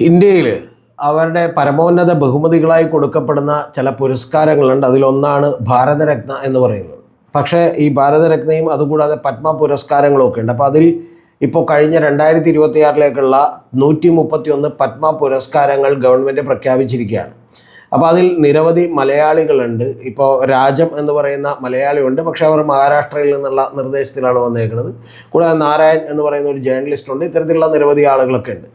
ഇന്ത്യയിൽ അവരുടെ പരമോന്നത ബഹുമതികളായി കൊടുക്കപ്പെടുന്ന ചില പുരസ്കാരങ്ങളുണ്ട്. അതിലൊന്നാണ് ഭാരതരത്ന എന്ന് പറയുന്നത്. പക്ഷേ ഈ ഭാരതരത്നയും അതുകൂടാതെ പത്മ പുരസ്കാരങ്ങളും ഒക്കെ ഉണ്ട്. അപ്പോൾ അതിൽ ഇപ്പോൾ കഴിഞ്ഞ രണ്ടായിരത്തി ഇരുപത്തിയാറിലേക്കുള്ള നൂറ്റി മുപ്പത്തി ഒന്ന് പത്മ പുരസ്കാരങ്ങൾ ഗവൺമെന്റ് പ്രഖ്യാപിച്ചിരിക്കുകയാണ്. അപ്പോൾ അതിൽ നിരവധി മലയാളികളുണ്ട്. ഇപ്പോൾ രാജം എന്ന് പറയുന്ന മലയാളിയുണ്ട്. പക്ഷേ അവർ മഹാരാഷ്ട്രയിൽ നിന്നുള്ള നിർദ്ദേശത്തിലാണ് വന്നേക്കുന്നത്. കൂടാതെ നാരായൺ എന്ന് പറയുന്ന ഒരു ജേർണലിസ്റ്റ് ഉണ്ട്. ഇത്തരത്തിലുള്ള നിരവധി ആളുകളൊക്കെ ഉണ്ട്.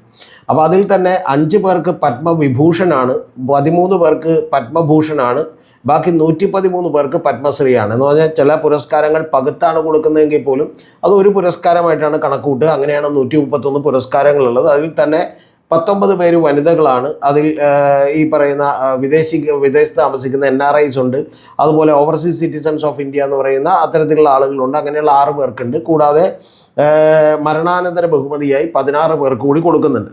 അപ്പോൾ അതിൽ തന്നെ അഞ്ച് പേർക്ക് പത്മവിഭൂഷണാണ് പതിമൂന്ന് പേർക്ക് പത്മഭൂഷണാണ് ബാക്കി നൂറ്റി പതിമൂന്ന് പേർക്ക് പത്മശ്രീയാണ്. എന്ന് പറഞ്ഞാൽ ചില പുരസ്കാരങ്ങൾ പകുത്താണ് കൊടുക്കുന്നതെങ്കിൽ പോലും അത് ഒരു പുരസ്കാരമായിട്ടാണ് കണക്കൂട്ടുക അങ്ങനെയാണ് നൂറ്റി മുപ്പത്തൊന്ന് പുരസ്കാരങ്ങളുള്ളത്. അതിൽ തന്നെ പത്തൊമ്പത് പേര് വനിതകളാണ്. അതിൽ ഈ പറയുന്ന വിദേശി വിദേശത്ത് താമസിക്കുന്ന എൻ ആർ ഐസ് ഉണ്ട്. അതുപോലെ ഓവർസീസ് സിറ്റിസൺസ് ഓഫ് ഇന്ത്യ എന്ന് പറയുന്ന അത്തരത്തിലുള്ള ആളുകളുണ്ട്. അങ്ങനെയുള്ള ആറ് പേർക്കുണ്ട്. കൂടാതെ മരണാനന്തര ബഹുമതിയായി പതിനാറ് പേർക്ക് കൂടി കൊടുക്കുന്നുണ്ട്.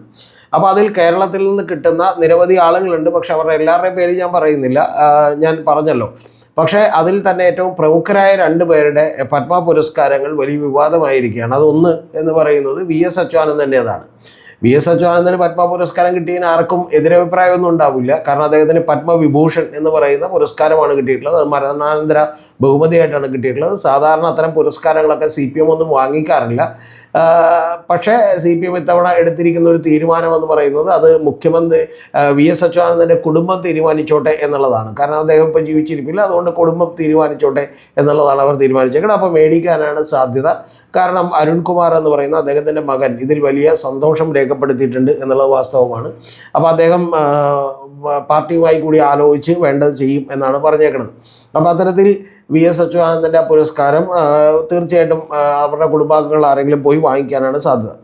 അപ്പോൾ അതിൽ കേരളത്തിൽ നിന്ന് കിട്ടുന്ന നിരവധി ആളുകളുണ്ട്. പക്ഷെ അവരുടെ എല്ലാവരുടെയും പേര് ഞാൻ പറയുന്നില്ല. ഞാൻ പറഞ്ഞല്ലോ. പക്ഷേ അതിൽ തന്നെ ഏറ്റവും പ്രമുഖരായ രണ്ട് പേരുടെ പത്മ പുരസ്കാരങ്ങൾ വലിയ വിവാദമായിരിക്കുകയാണ്. അതൊന്ന് എന്ന് പറയുന്നത് വി എസ് അച്യുതാനന്ദന്റേതാണ്. വി എസ് അച്യുതാനന്ദന് പത്മ പുരസ്കാരം കിട്ടിയതിന് ആർക്കും എതിരഭിപ്രായമൊന്നും ഉണ്ടാവില്ല. കാരണം അദ്ദേഹത്തിന് പത്മവിഭൂഷൺ എന്ന് പറയുന്ന പുരസ്കാരമാണ് കിട്ടിയിട്ടുള്ളത്. അത് മരണാനന്തര ബഹുമതിയായിട്ടാണ് കിട്ടിയിട്ടുള്ളത്. സാധാരണ അത്തരം പുരസ്കാരങ്ങളൊക്കെ സി പി എം ഒന്നും വാങ്ങിക്കാറില്ല. പക്ഷേ സി പി എം ഇത്തവണ എടുത്തിരിക്കുന്ന ഒരു തീരുമാനം എന്ന് പറയുന്നത് അത് മുഖ്യമന്ത്രി വി എസ് അച്യുതാനന്ദന്റെ കുടുംബം തീരുമാനിച്ചോട്ടെ എന്നുള്ളതാണ്. കാരണം അദ്ദേഹം ഇപ്പോൾ ജീവിച്ചിരിപ്പില്ല. അതുകൊണ്ട് കുടുംബം തീരുമാനിച്ചോട്ടെ എന്നുള്ളതാണ് അവർ തീരുമാനിച്ചേക്കുന്നത്. അപ്പോൾ മേടിക്കാനാണ് സാധ്യത. കാരണം അരുൺകുമാർ എന്ന് പറയുന്ന അദ്ദേഹത്തിന്റെ മകൻ ഇതിൽ വലിയ സന്തോഷം രേഖപ്പെടുത്തിയിട്ടുണ്ട് എന്നുള്ളത് വാസ്തവമാണ്. അപ്പോൾ അദ്ദേഹം പാർട്ടിയുമായി കൂടി ആലോചിച്ച് വേണ്ടത് ചെയ്യും എന്നാണ് പറഞ്ഞേക്കുന്നത് അപ്പോൾ അത്തരത്തിൽ വി എസ് അച്യുതാനന്ദന്റെ ആ പുരസ്കാരം തീർച്ചയായിട്ടും അവരുടെ കുടുംബാംഗങ്ങൾ ആരെങ്കിലും പോയി വാങ്ങിക്കാനാണ് സാധ്യത.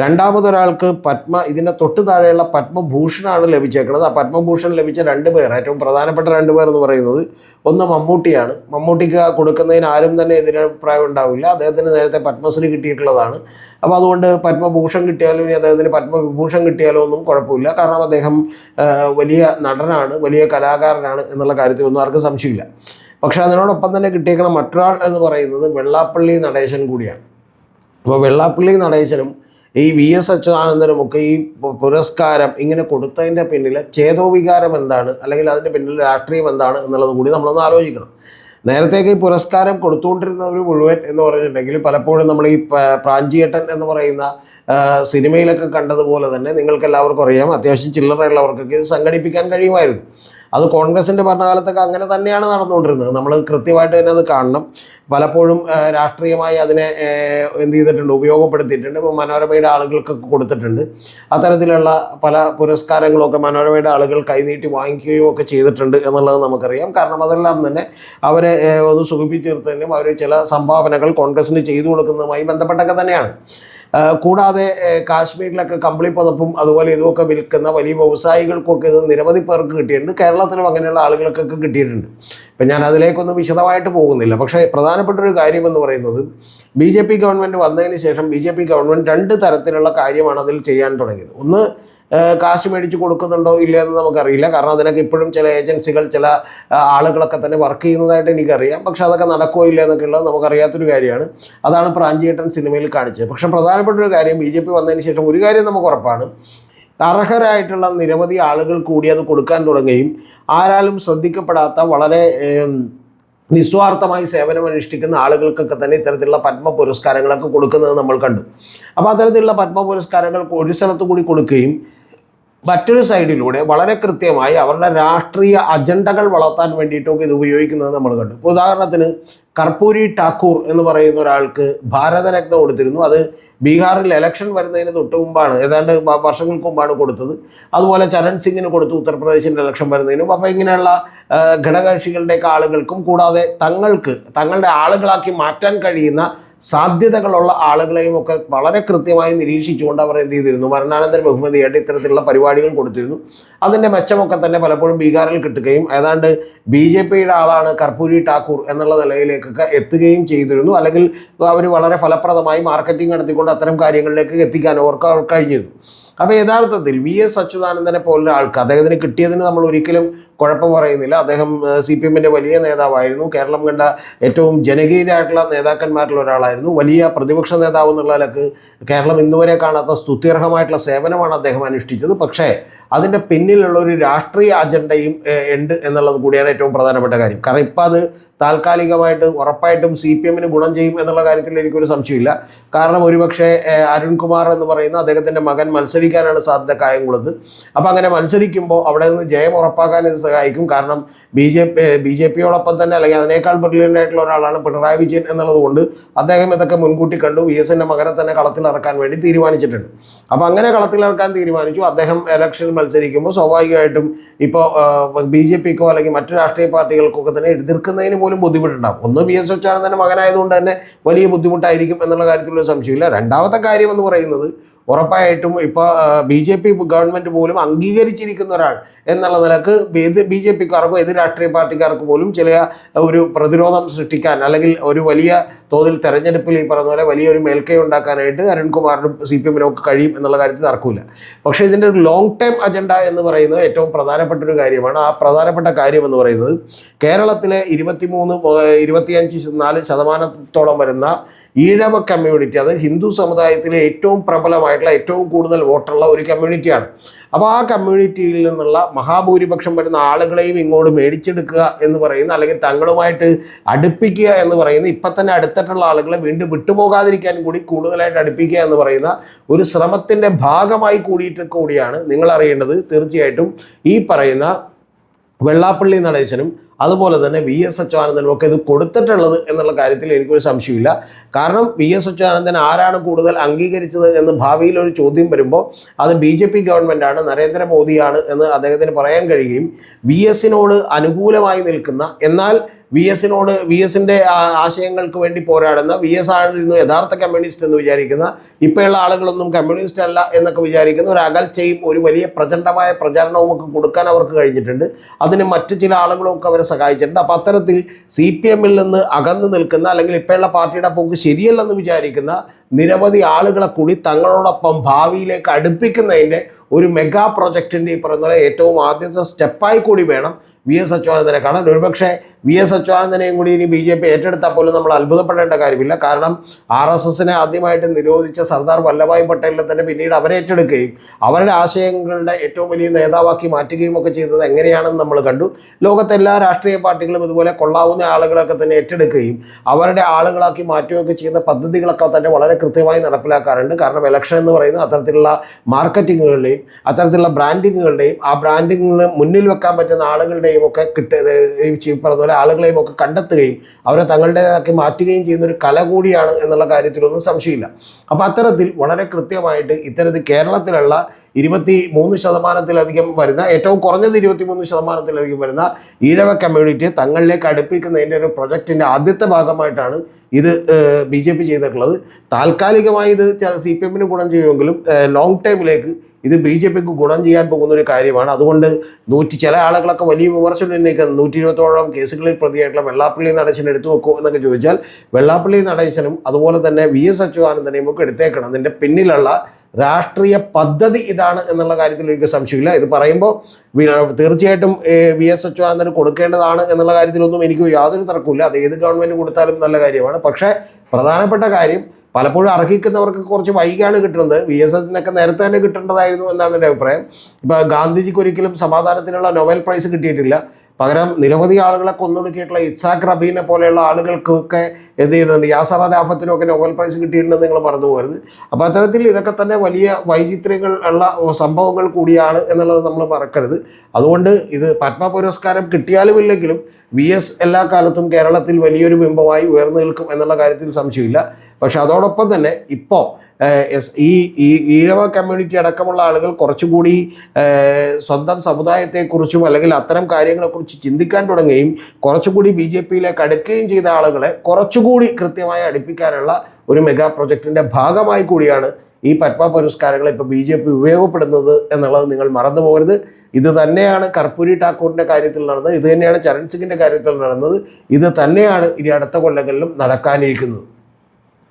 രണ്ടാമതൊരാൾക്ക് പത്മ ഇതിന്റെ തൊട്ട് താഴെയുള്ള പത്മഭൂഷണാണ് ലഭിച്ചേക്കുന്നത് ആ പത്മഭൂഷൺ ലഭിച്ച രണ്ട് പേർ ഏറ്റവും പ്രധാനപ്പെട്ട രണ്ട് പേർ എന്ന് പറയുന്നത് ഒന്ന് മമ്മൂട്ടിയാണ്. മമ്മൂട്ടിക്ക് കൊടുക്കുന്നതിന് ആരും തന്നെ എതിരഭിപ്രായം ഉണ്ടാവില്ല. അദ്ദേഹത്തിന് നേരത്തെ പത്മശ്രീ കിട്ടിയിട്ടുള്ളതാണ്. അപ്പോൾ അതുകൊണ്ട് പത്മഭൂഷൺ കിട്ടിയാലും ഇനി അദ്ദേഹത്തിന് പത്മവിഭൂഷൺ കിട്ടിയാലോ ഒന്നും കുഴപ്പമില്ല. കാരണം അദ്ദേഹം വലിയ നടനാണ് വലിയ കലാകാരനാണ് എന്നുള്ള കാര്യത്തിലൊന്നും ആർക്കും സംശയമില്ല. പക്ഷേ അതിനോടൊപ്പം തന്നെ കിട്ടിയേക്കുന്ന മറ്റൊരാൾ എന്ന് പറയുന്നത് വെള്ളാപ്പള്ളി നടേശൻ കൂടിയാണ്. അപ്പോൾ വെള്ളാപ്പള്ളി നടേശനും ഈ വി എസ് അച്യുതാനന്ദനുമൊക്കെ ഈ പുരസ്കാരം ഇങ്ങനെ കൊടുത്തതിന്റെ പിന്നിലെ ചേതോവികാരം എന്താണ്? അല്ലെങ്കിൽ അതിന്റെ പിന്നിലെ രാഷ്ട്രീയം എന്താണ് എന്നുള്ളത് കൂടി നമ്മളൊന്ന് ആലോചിക്കണം. നേരത്തേക്ക് ഈ പുരസ്കാരം കൊടുത്തുകൊണ്ടിരുന്നവർ മുഴുവൻ എന്ന് പറഞ്ഞിട്ടുണ്ടെങ്കിൽ പലപ്പോഴും നമ്മൾ ഈ പ്രാഞ്ചിയേട്ടൻ എന്ന് പറയുന്ന സിനിമയിലൊക്കെ കണ്ടതുപോലെ തന്നെ നിങ്ങൾക്ക് എല്ലാവർക്കും അറിയാം. അത്യാവശ്യം ചില്ലറയുള്ളവർക്കൊക്കെ ഇത് സംഘടിപ്പിക്കാൻ കഴിയുമായിരുന്നു. അത് കോൺഗ്രസിന്റെ ഭരണകാലത്തൊക്കെ അങ്ങനെ തന്നെയാണ് നടന്നുകൊണ്ടിരുന്നത്. നമ്മൾ കൃത്യമായിട്ട് തന്നെ അത് കാണണം. പലപ്പോഴും രാഷ്ട്രീയമായി അതിനെ എന്ത് ചെയ്തിട്ടുണ്ട് ഉപയോഗപ്പെടുത്തിയിട്ടുണ്ട്. ഇപ്പോൾ മനോരമയുടെ ആളുകൾക്കൊക്കെ കൊടുത്തിട്ടുണ്ട്. അത്തരത്തിലുള്ള പല പുരസ്കാരങ്ങളൊക്കെ മനോരമയുടെ ആളുകൾ കൈനീട്ടി വാങ്ങിക്കുകയും ഒക്കെ ചെയ്തിട്ടുണ്ട് എന്നുള്ളത് നമുക്കറിയാം. കാരണം അതെല്ലാം തന്നെ അവരെ ഒന്ന് ഒന്ന് സുഖിപ്പിച്ചീർത്തതിനും അവർ ചില സംഭാവനകൾ കോൺഗ്രസിന് ചെയ്തു കൊടുക്കുന്നതുമായി ബന്ധപ്പെട്ടൊക്കെ തന്നെയാണ്. കൂടാതെ കാശ്മീരിലൊക്കെ കമ്പിളി പുതപ്പും അതുപോലെ ഇതുമൊക്കെ വിൽക്കുന്ന വലിയ വ്യവസായികൾക്കൊക്കെ ഇത് നിരവധി പേർക്ക് കിട്ടിയിട്ടുണ്ട്. കേരളത്തിലും അങ്ങനെയുള്ള ആളുകൾക്കൊക്കെ കിട്ടിയിട്ടുണ്ട്. ഇപ്പം ഞാൻ അതിലേക്കൊന്നും വിശദമായിട്ട് പോകുന്നില്ല. പക്ഷേ പ്രധാനപ്പെട്ട ഒരു കാര്യം എന്ന് പറയുന്നത് ബി ജെ പി ഗവൺമെന്റ് വന്നതിന് ശേഷം ബി ജെ പി ഗവൺമെന്റ് രണ്ട് തരത്തിലുള്ള കാര്യമാണ് അതിൽ ചെയ്യാൻ തുടങ്ങിയത്. ഒന്ന് കാശ് മേടിച്ച് കൊടുക്കുന്നുണ്ടോ ഇല്ല എന്ന് നമുക്കറിയില്ല. കാരണം അതിനൊക്കെ ഇപ്പോഴും ചില ഏജൻസികൾ ചില ആളുകളൊക്കെ തന്നെ വർക്ക് ചെയ്യുന്നതായിട്ട് എനിക്കറിയാം. പക്ഷെ അതൊക്കെ നടക്കുമോ ഇല്ല എന്നൊക്കെ ഉള്ളത് നമുക്കറിയാത്തൊരു കാര്യമാണ്. അതാണ് പ്രാഞ്ചിയേട്ടൻ സിനിമയിൽ കാണിച്ചത്. പക്ഷെ പ്രധാനപ്പെട്ട ഒരു കാര്യം ബി ജെ പി വന്നതിന് ശേഷം ഒരു കാര്യം നമുക്ക് ഉറപ്പാണ്. അർഹരായിട്ടുള്ള നിരവധി ആളുകൾ കൂടി അത് കൊടുക്കാൻ തുടങ്ങുകയും ആരാലും ശ്രദ്ധിക്കപ്പെടാത്ത വളരെ നിസ്വാർത്ഥമായി സേവനം സേവനമനുഷ്ഠിക്കുന്ന ആളുകൾക്കൊക്കെ തന്നെ ഇത്തരത്തിലുള്ള പത്മ പുരസ്കാരങ്ങളൊക്കെ കൊടുക്കുന്നത് നമ്മൾ കണ്ടു. അപ്പോൾ അത്തരത്തിലുള്ള പത്മ പുരസ്കാരങ്ങൾ ഒരു സ്ഥലത്തു കൂടി കൊടുക്കുകയും മറ്റൊരു സൈഡിലൂടെ വളരെ കൃത്യമായി അവരുടെ രാഷ്ട്രീയ അജണ്ടകൾ വളർത്താൻ വേണ്ടിയിട്ടൊക്കെ ഇത് ഉപയോഗിക്കുന്നത് നമ്മൾ കണ്ടു. ഇപ്പോൾ ഉദാഹരണത്തിന് കർപ്പൂരി ടാക്കൂർ എന്ന് പറയുന്ന ഒരാൾക്ക് ഭാരതരത്ന കൊടുത്തിരുന്നു. അത് ബീഹാറിൽ ഇലക്ഷൻ വരുന്നതിന് തൊട്ട് മുമ്പാണ് ഏതാണ്ട് വർഷങ്ങൾക്ക് മുമ്പാണ് കൊടുത്തത്. അതുപോലെ ചരൺ സിംഗിന് കൊടുത്തു ഉത്തർപ്രദേശിന്റെ ഇലക്ഷൻ വരുന്നതിനും. അപ്പോൾ ഇങ്ങനെയുള്ള ഘടകകക്ഷികളുടെയൊക്കെ ആളുകൾക്കും കൂടാതെ തങ്ങൾക്ക് തങ്ങളുടെ ആളുകളാക്കി മാറ്റാൻ കഴിയുന്ന സാധ്യതകളുള്ള ആളുകളെയും ഒക്കെ വളരെ കൃത്യമായി നിരീക്ഷിച്ചുകൊണ്ട് അവർ എന്ത് ചെയ്തിരുന്നു? മരണാനന്തര ബഹുമതിയായിട്ട് ഇത്തരത്തിലുള്ള പരിപാടികൾ കൊടുത്തിരുന്നു. അതിന്റെ മെച്ചമൊക്കെ തന്നെ പലപ്പോഴും ബീഹാറിൽ കിട്ടുകയും ഏതാണ്ട് ബി ജെ പിയുടെ ആളാണ് കർപ്പൂരി ഠാക്കൂർ എന്നുള്ള നിലയിലേക്കൊക്കെ എത്തുകയും ചെയ്തിരുന്നു. അല്ലെങ്കിൽ അവർ വളരെ ഫലപ്രദമായി മാർക്കറ്റിംഗ് നടത്തിക്കൊണ്ട് അത്തരം കാര്യങ്ങളിലേക്ക് എത്തിക്കാൻ അവർക്ക് അവർ കഴിഞ്ഞിരുന്നു. അപ്പോൾ യഥാർത്ഥത്തിൽ വി എസ് അച്യുതാനന്ദനെ പോലുള്ള ആൾക്ക് അദ്ദേഹത്തിന് കിട്ടിയതിന് നമ്മൾ ഒരിക്കലും കുഴപ്പം പറയുന്നില്ല. അദ്ദേഹം സി പി എമ്മിന്റെ വലിയ നേതാവായിരുന്നു. കേരളം കണ്ട ഏറ്റവും ജനകീയരായിട്ടുള്ള നേതാക്കന്മാരിൽ ഒരാളായിരുന്നു. വലിയ പ്രതിപക്ഷ നേതാവ് എന്നുള്ള നിലയ്ക്ക് കേരളം ഇന്നുവരെ കാണാത്ത സ്തുത്യർഹമായിട്ടുള്ള സേവനമാണ് അദ്ദേഹം അനുഷ്ഠിച്ചത്. പക്ഷേ അതിന്റെ പിന്നിലുള്ള ഒരു രാഷ്ട്രീയ അജണ്ടയും ഉണ്ട് എന്നുള്ളത് കൂടിയാണ് ഏറ്റവും പ്രധാനപ്പെട്ട കാര്യം. കാരണം ഇപ്പം അത് താൽക്കാലികമായിട്ട് ഉറപ്പായിട്ടും സി പി എമ്മിന് ഗുണം ചെയ്യും എന്നുള്ള കാര്യത്തിൽ എനിക്കൊരു സംശയമില്ല. കാരണം ഒരുപക്ഷെ അരുൺകുമാർ എന്ന് പറയുന്ന അദ്ദേഹത്തിന്റെ മകൻ മത്സരിക്കാനാണ് സാധ്യത കായംകുളത്ത്. അപ്പോൾ അങ്ങനെ മത്സരിക്കുമ്പോൾ അവിടെ നിന്ന് ജയം ഉറപ്പാക്കാൻ ഇത് സഹായിക്കും. കാരണം B J P B J പിയോടൊപ്പം തന്നെ അല്ലെങ്കിൽ അതിനേക്കാൾ ബ്രില്യന്റ് ആയിട്ടുള്ള ഒരാളാണ് പിണറായി വിജയൻ എന്നുള്ളത് കൊണ്ട് അദ്ദേഹം ഇതൊക്കെ മുൻകൂട്ടി കണ്ടു. വി എസിന്റെ മകനെ തന്നെ കളത്തിലിറക്കാൻ വേണ്ടി തീരുമാനിച്ചിട്ടുണ്ട്. അപ്പോൾ അങ്ങനെ കളത്തിലിറക്കാൻ തീരുമാനിച്ചു. അദ്ദേഹം ഇലക്ഷനിൽ മത്സരിക്കുമ്പോൾ സ്വാഭാവികമായിട്ടും ഇപ്പോൾ ബി ജെ പിക്കോ അല്ലെങ്കിൽ മറ്റു രാഷ്ട്രീയ പാർട്ടികൾക്കൊക്കെ തന്നെ എതിർക്കുന്നതിന് പോലും ബുദ്ധിമുട്ടുണ്ടാകും ഒന്ന് വി എസ് അച്യുതാനന്ദന്റെ മകനായതുകൊണ്ട് തന്നെ വലിയ ബുദ്ധിമുട്ടായിരിക്കും എന്നുള്ള കാര്യത്തിലൊരു സംശയമില്ല. രണ്ടാമത്തെ കാര്യം എന്ന് പറയുന്നത് ഉറപ്പായിട്ടും ഇപ്പോൾ ബി ജെ പി ഗവൺമെന്റ് പോലും അംഗീകരിച്ചിരിക്കുന്ന ഒരാൾ എന്നുള്ള നിലയ്ക്ക് ഏത് ബി ജെ പിക്കാർക്കും എതിർ രാഷ്ട്രീയ പാർട്ടിക്കാർക്ക് പോലും ചില ഒരു പ്രതിരോധം സൃഷ്ടിക്കാൻ അല്ലെങ്കിൽ ഒരു വലിയ തോതിൽ തെരഞ്ഞെടുപ്പിൽ ഈ പറഞ്ഞ പോലെ വലിയൊരു മേൽക്കൈ ഉണ്ടാക്കാനായിട്ട് അരുൺകുമാറിനും സി പി എമ്മിനും ഒക്കെ കഴിയും എന്നുള്ള കാര്യത്തിൽ തർക്കമില്ല. പക്ഷേ ഇതിന്റെ ഒരു ലോങ് ടൈം അജണ്ട എന്ന് പറയുന്നത് ഏറ്റവും പ്രധാനപ്പെട്ട ഒരു കാര്യമാണ്. ആ പ്രധാനപ്പെട്ട കാര്യം എന്ന് പറയുന്നത് കേരളത്തിലെ ഇരുപത്തിമൂന്ന് ഇരുപത്തിയഞ്ച് നാല് ശതമാനത്തോളം വരുന്ന ഈഴവ കമ്മ്യൂണിറ്റി അത് ഹിന്ദു സമുദായത്തിലെ ഏറ്റവും പ്രബലമായിട്ടുള്ള ഏറ്റവും കൂടുതൽ വോട്ടുള്ള ഒരു കമ്മ്യൂണിറ്റിയാണ് അപ്പോൾ ആ കമ്മ്യൂണിറ്റിയിൽ നിന്നുള്ള മഹാഭൂരിപക്ഷം വരുന്ന ആളുകളെയും ഇങ്ങോട്ട് മേടിച്ചെടുക്കുക എന്ന് പറയുന്ന അല്ലെങ്കിൽ തങ്ങളുമായിട്ട് അടുപ്പിക്കുക എന്ന് പറയുന്ന ഇപ്പം തന്നെ അടുത്തിട്ടുള്ള ആളുകളെ വീണ്ടും വിട്ടുപോകാതിരിക്കാനും കൂടി കൂടുതലായിട്ട് അടുപ്പിക്കുക എന്ന് പറയുന്ന ഒരു ശ്രമത്തിന്റെ ഭാഗമായി കൂടിയിട്ട് കൂടിയാണ് നിങ്ങൾ അറിയേണ്ടത് തീർച്ചയായിട്ടും ഈ പറയുന്ന വെള്ളാപ്പള്ളി നടേശനും അതുപോലെ തന്നെ വി എസ് അച്യുതാനന്ദനും ഒക്കെ ഇത് കൊടുത്തിട്ടുള്ളത് എന്നുള്ള കാര്യത്തിൽ എനിക്കൊരു സംശയമില്ല. കാരണം വി എസ് അച്യുതാനന്ദൻ ആരാണ് കൂടുതൽ അംഗീകരിച്ചത് എന്ന് ഭാവിയിൽ ഒരു ചോദ്യം വരുമ്പോൾ അത് ബി ജെ പി ഗവൺമെന്റാണ് നരേന്ദ്രമോദിയാണ് എന്ന് അദ്ദേഹത്തിന് പറയാൻ കഴിയുകയും വി എസിനോട് അനുകൂലമായി നിൽക്കുന്ന എന്നാൽ വി എസിനോട് വി എസിന്റെ ആശയങ്ങൾക്ക് വേണ്ടി പോരാടുന്ന വി എസ് ആയിരുന്നു യഥാർത്ഥ കമ്മ്യൂണിസ്റ്റ് എന്ന് വിചാരിക്കുന്ന ഇപ്പോഴുള്ള ആളുകളൊന്നും കമ്മ്യൂണിസ്റ്റ് അല്ല എന്നൊക്കെ വിചാരിക്കുന്ന ഒരു അകൽച്ചയും ഒരു വലിയ പ്രചണ്ഡമായ പ്രചാരണവും ഒക്കെ കൊടുക്കാൻ അവർക്ക് കഴിഞ്ഞിട്ടുണ്ട്. അതിന് മറ്റ് ചില ആളുകളൊക്കെ അവരെ സഹായിച്ചിട്ടുണ്ട്. അപ്പോൾ അത്തരത്തിൽ സി പി എമ്മിൽ നിന്ന് അകന്നു നിൽക്കുന്ന അല്ലെങ്കിൽ ഇപ്പോഴുള്ള പാർട്ടിയുടെ പോക്ക് ശരിയല്ലെന്ന് വിചാരിക്കുന്ന നിരവധി ആളുകളെ കൂടി തങ്ങളോടൊപ്പം ഭാവിയിലേക്ക് അടുപ്പിക്കുന്നതിന്റെ ഒരു മെഗാ പ്രൊജക്റ്റിന്റെ ഈ പറയുന്ന ഏറ്റവും ആദ്യത്തെ സ്റ്റെപ്പായി കൂടി വേണം വി എസ് അച്യുതാനന്ദനെ കാണാൻ. ഒരുപക്ഷെ വി എസ് അച്യുതാനന്ദനെയും കൂടി ഇനി ബി ജെ പി ഏറ്റെടുത്താൽ പോലും നമ്മൾ അത്ഭുതപ്പെടേണ്ട കാര്യമില്ല. കാരണം ആർ എസ് എസിനെ ആദ്യമായിട്ട് നിരോധിച്ച സർദാർ വല്ലഭായ് പട്ടേലിനെ തന്നെ പിന്നീട് അവരെ ഏറ്റെടുക്കുകയും അവരുടെ ആശയങ്ങളുടെ ഏറ്റവും വലിയ നേതാവാക്കി മാറ്റുകയും ഒക്കെ ചെയ്തത് എങ്ങനെയാണെന്ന് നമ്മൾ കണ്ടു. ലോകത്തെ എല്ലാ രാഷ്ട്രീയ പാർട്ടികളും ഇതുപോലെ കൊള്ളാവുന്ന ആളുകളൊക്കെ തന്നെ ഏറ്റെടുക്കുകയും അവരുടെ ആളുകളാക്കി മാറ്റുകയൊക്കെ ചെയ്യുന്ന പദ്ധതികളൊക്കെ തന്നെ വളരെ കൃത്യമായി നടപ്പിലാക്കാറുണ്ട്. കാരണം ഇലക്ഷൻ എന്ന് പറയുന്നത് അത്തരത്തിലുള്ള മാർക്കറ്റിങ്ങുകളുടെയും അത്തരത്തിലുള്ള ബ്രാൻഡിങ്ങുകളുടെയും ആ ബ്രാൻഡിങ്ങിന് മുന്നിൽ വെക്കാൻ പറ്റുന്ന ആളുകളുടെയും ഒക്കെ കിട്ട പറഞ്ഞ ആളുകളെയും ഒക്കെ കണ്ടെത്തുകയും അവരെ തങ്ങളുടേതാക്കി മാറ്റുകയും ചെയ്യുന്ന ഒരു കല കൂടിയാണ് എന്നുള്ള കാര്യത്തിലൊന്നും സംശയമില്ല. അപ്പോൾ അത്തരത്തിൽ വളരെ കൃത്യമായിട്ട് ഇത്തരത്തിൽ കേരളത്തിലുള്ള ഇരുപത്തി മൂന്ന് ശതമാനത്തിലധികം വരുന്ന ഏറ്റവും കുറഞ്ഞത് ഇരുപത്തി മൂന്ന് ശതമാനത്തിലധികം വരുന്ന ഈഴവ കമ്മ്യൂണിറ്റിയെ തങ്ങളിലേക്ക് അടുപ്പിക്കുന്നതിന്റെ ഒരു പ്രൊജക്റ്റിന്റെ ആദ്യത്തെ ഭാഗമായിട്ടാണ് ഇത് ബി ജെ പി ചെയ്തിട്ടുള്ളത്. താൽക്കാലികമായി ഇത് ചില സി പി എമ്മിന് ഗുണം ചെയ്യുമെങ്കിലും ലോങ് ടൈമിലേക്ക് ഇത് ബി ജെ പിക്ക് ഗുണം ചെയ്യാൻ പോകുന്ന ഒരു കാര്യമാണ്. അതുകൊണ്ട് നൂറ്റി ചില ആളുകളൊക്കെ വലിയ വിമർശനം ഉന്നയിക്കുന്നത് നൂറ്റി ഇരുപത്തോളം കേസുകളിൽ പ്രതിയായിട്ടുള്ള വെള്ളാപ്പള്ളി നടേശൻ എടുത്തു വെക്കുമോ എന്നൊക്കെ ചോദിച്ചാൽ വെള്ളാപ്പള്ളി നടേശനും അതുപോലെ തന്നെ വി എസ് അച്യുതാനന്ദനെയും ഒക്കെ എടുത്തേക്കണം. അതിന്റെ പിന്നിലുള്ള രാഷ്ട്രീയ പദ്ധതി ഇതാണ് എന്നുള്ള കാര്യത്തിൽ എനിക്ക് സംശയമില്ല. ഇത് പറയുമ്പോൾ തീർച്ചയായിട്ടും വി എസ് അച്യുതാനന്ദന് കൊടുക്കേണ്ടതാണ് എന്നുള്ള കാര്യത്തിലൊന്നും എനിക്ക് യാതൊരു തർക്കമില്ല അത് ഏത് ഗവൺമെന്റ് കൊടുത്താലും നല്ല കാര്യമാണ്. പക്ഷേ പ്രധാനപ്പെട്ട കാര്യം പലപ്പോഴും അർഹിക്കുന്നവർക്ക് കുറച്ച് വൈകിയാണ് കിട്ടുന്നത്. വി എസ് എസിനൊക്കെ നേരത്തെ തന്നെ കിട്ടേണ്ടതായിരുന്നു എന്നാണ് എന്റെ അഭിപ്രായം. ഇപ്പോൾ ഗാന്ധിജിക്ക് ഒരിക്കലും സമാധാനത്തിനുള്ള നൊബൽ പ്രൈസ് കിട്ടിയിട്ടില്ല. പകരം നിരവധി ആളുകളെ കൊന്നൊടുക്കിയിട്ടുള്ള ഇസാഖ് റബീനെ പോലെയുള്ള ആളുകൾക്കൊക്കെ എന്ത് ചെയ്യുന്നുണ്ട്? യാസർ അദാഫത്തിനൊക്കെ നോബൽ പ്രൈസ് കിട്ടിയിട്ടുണ്ടെന്ന് നിങ്ങൾ പറഞ്ഞു പോകരുത്. അപ്പോൾ അത്തരത്തിൽ ഇതൊക്കെ തന്നെ വലിയ വൈചിത്ര്യങ്ങൾ ഉള്ള സംഭവങ്ങൾ കൂടിയാണ് എന്നുള്ളത് നമ്മൾ മറക്കരുത്. അതുകൊണ്ട് ഇത് പത്മ പുരസ്കാരം കിട്ടിയാലും ഇല്ലെങ്കിലും വി എസ് എല്ലാ കാലത്തും കേരളത്തിൽ വലിയൊരു ബിംബമായി ഉയർന്നു നിൽക്കും എന്നുള്ള കാര്യത്തിൽ സംശയമില്ല. പക്ഷെ അതോടൊപ്പം തന്നെ ഇപ്പോൾ ഈ ഈഴവ കമ്മ്യൂണിറ്റി അടക്കമുള്ള ആളുകൾ കുറച്ചുകൂടി സ്വന്തം സമുദായത്തെക്കുറിച്ചും അല്ലെങ്കിൽ അത്തരം കാര്യങ്ങളെക്കുറിച്ച് ചിന്തിക്കാൻ തുടങ്ങുകയും കുറച്ചുകൂടി ബി ജെ പിയിലേക്ക് അടുക്കുകയും ചെയ്ത ആളുകളെ കുറച്ചുകൂടി കൃത്യമായി അടുപ്പിക്കാനുള്ള ഒരു മെഗാ പ്രൊജക്റ്റിന്റെ ഭാഗമായി കൂടിയാണ് ഈ പത്മ പുരസ്കാരങ്ങൾ ഇപ്പോൾ ബി ജെ പി ഉപയോഗപ്പെടുന്നത് എന്നുള്ളത് നിങ്ങൾ മറന്നു പോകരുത്. ഇത് തന്നെയാണ് കർപ്പൂരി ഠാക്കൂറിന്റെ കാര്യത്തിൽ നടന്നത് ഇത് തന്നെയാണ് ചരൺ സിംഗിന്റെ കാര്യത്തിൽ നടന്നത് ഇത് തന്നെയാണ് ഇനി അടുത്ത കൊല്ലങ്ങളിലും നടക്കാനിരിക്കുന്നത്.